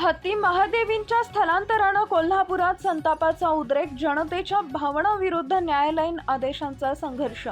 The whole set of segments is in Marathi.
हत्ती महादेवींच्या स्थलांतरानं कोल्हापुरात संतापाचा उद्रेक जनतेच्या भावनाविरुद्ध न्यायालयीन आदेशांचा संघर्ष.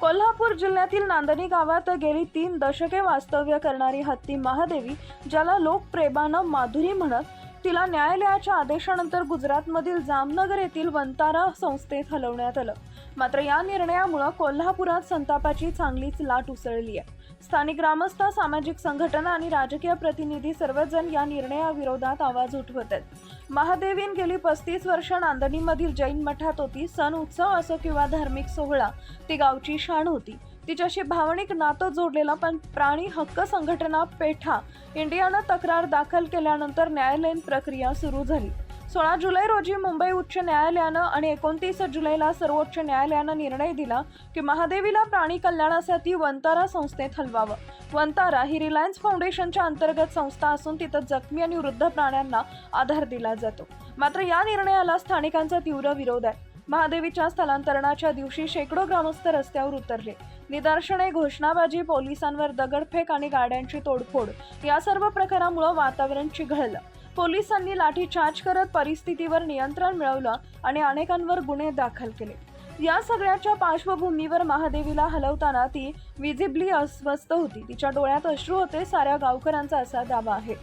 कोल्हापूर जिल्ह्यातील नांदणी गावात गेली तीन दशके वास्तव्य करणारी हत्ती महादेवी ज्याला लोकप्रेमानं माधुरी म्हणत तिला न्यायालयाच्या आदेशानंतर गुजरातमधील जामनगर येथील वंतारा संस्थेत हलवण्यात आलं. मात्र या निर्णयामुळे कोल्हापुरात संतापाची चांगलीच लाट उसळली आहे. स्थानिक ग्रामस्थ सामाजिक संघटना आणि राजकीय प्रतिनिधी सर्वजण या निर्णयाविरोधात आवाज उठवत आहेत. महादेवीन गेली पस्तीस वर्ष नांदणीमधील जैन मठात होती. सण उत्सव असो किंवा धार्मिक सोहळा ती गावची शान होती. तिच्याशी भावनिक नातं जोडलेला पण प्राणी हक्क संघटना पेठा इंडियानं तक्रार दाखल केल्यानंतर न्यायालयीन प्रक्रिया सुरू झाली. सोळा जुलै रोजी मुंबई उच्च न्यायालयानं आणि एकोणतीस जुलैला सर्वोच्च न्यायालयानं निर्णय दिला की महादेवीला प्राणी कल्याणासाठी वंतारा संस्थेत हलवावं. वंतारा ही रिलायन्स फाउंडेशनच्या अंतर्गत संस्था असून तिथं जखमी आणि वृद्ध प्राण्यांना आधार दिला जातो. मात्र या निर्णयाला स्थानिकांचा तीव्र विरोध आहे. महादेवीच्या स्थलांतरणाच्या दिवशी शेकडो ग्रामस्थ रस्त्यावर उतरले. निदर्शने घोषणाबाजी पोलिसांवर दगडफेक आणि गाड्यांची तोडफोड या सर्व प्रकारामुळे वातावरण चिघळलं. पोलिसांनी लाठीचार्ज करत परिस्थितीवर नियंत्रण मिळवलं आणि अनेकांवर गुन्हे दाखल केले. या सगळ्याच्या पार्श्वभूमीवर महादेवीला हलवताना ती विजिबली अस्वस्थ होती. तिच्या डोळ्यात अश्रू होते साऱ्या गावकऱ्यांचा असा दावा आहे.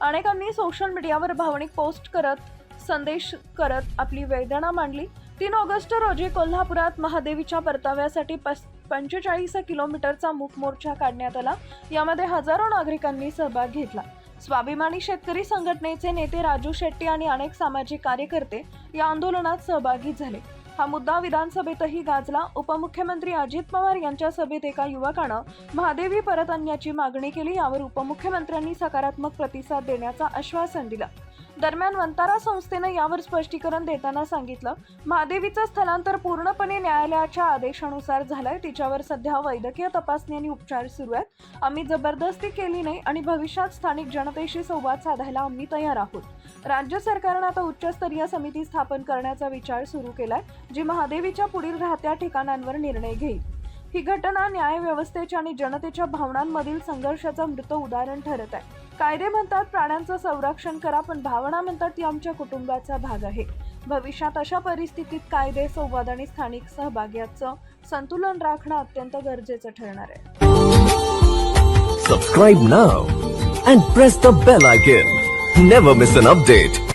अनेकांनी सोशल मीडियावर भावनिक पोस्ट करत संदेश करत आपली वेदना मांडली. तीन ऑगस्ट रोजी कोल्हापुरात महादेवीच्या परताव्यासाठी पस पंचेचाळीस किलोमीटरचा मूक मोर्चा काढण्यात आला. यामध्ये हजारो नागरिकांनी सहभाग घेतला. स्वाभिमानी शेतकरी संघटनेचे नेते राजू शेट्टी आणि अनेक सामाजिक कार्यकर्ते या आंदोलनात सहभागी झाले. हा मुद्दा विधानसभेतही गाजला. उपमुख्यमंत्री अजित पवार यांच्या सभेत एका युवकानं महादेवी परत आणण्याची मागणी केली. यावर उपमुख्यमंत्र्यांनी सकारात्मक प्रतिसाद देण्याचं आश्वासन दिलं. दरम्यान वंतारा संस्थेनं यावर स्पष्टीकरण देताना सांगितलं महादेवीचं स्थलांतर पूर्णपणे न्यायालयाच्या आदेशानुसार झालंय. तिच्यावर सध्या वैद्यकीय तपासणी आणि उपचार सुरू आहेत. आम्ही जबरदस्ती केली नाही आणि भविष्यात स्थानिक जनतेशी संवाद साधायला आम्ही तयार आहोत. राज्य सरकारनं आता उच्चस्तरीय समिती स्थापन करण्याचा विचार सुरू केलाय जी महादेवीच्या पुढील राहत्या ठिकाणांवर निर्णय घेईल. ही घटना न्यायव्यवस्थेच्या आणि जनतेच्या भावनांमधील संघर्षाचं मृत उदाहरण ठरत आहे. कायदे म्हणतात प्राण्यांचं संरक्षण करा पण भावना म्हणतात ती आमच्या कुटुंबाचा भाग आहे. भविष्यात अशा परिस्थितीत कायदे संवाद आणि स्थानिक सहभाग याचं संतुलन राखणं अत्यंत गरजेचं ठरणार आहे. Subscribe now and press the bell icon never miss an update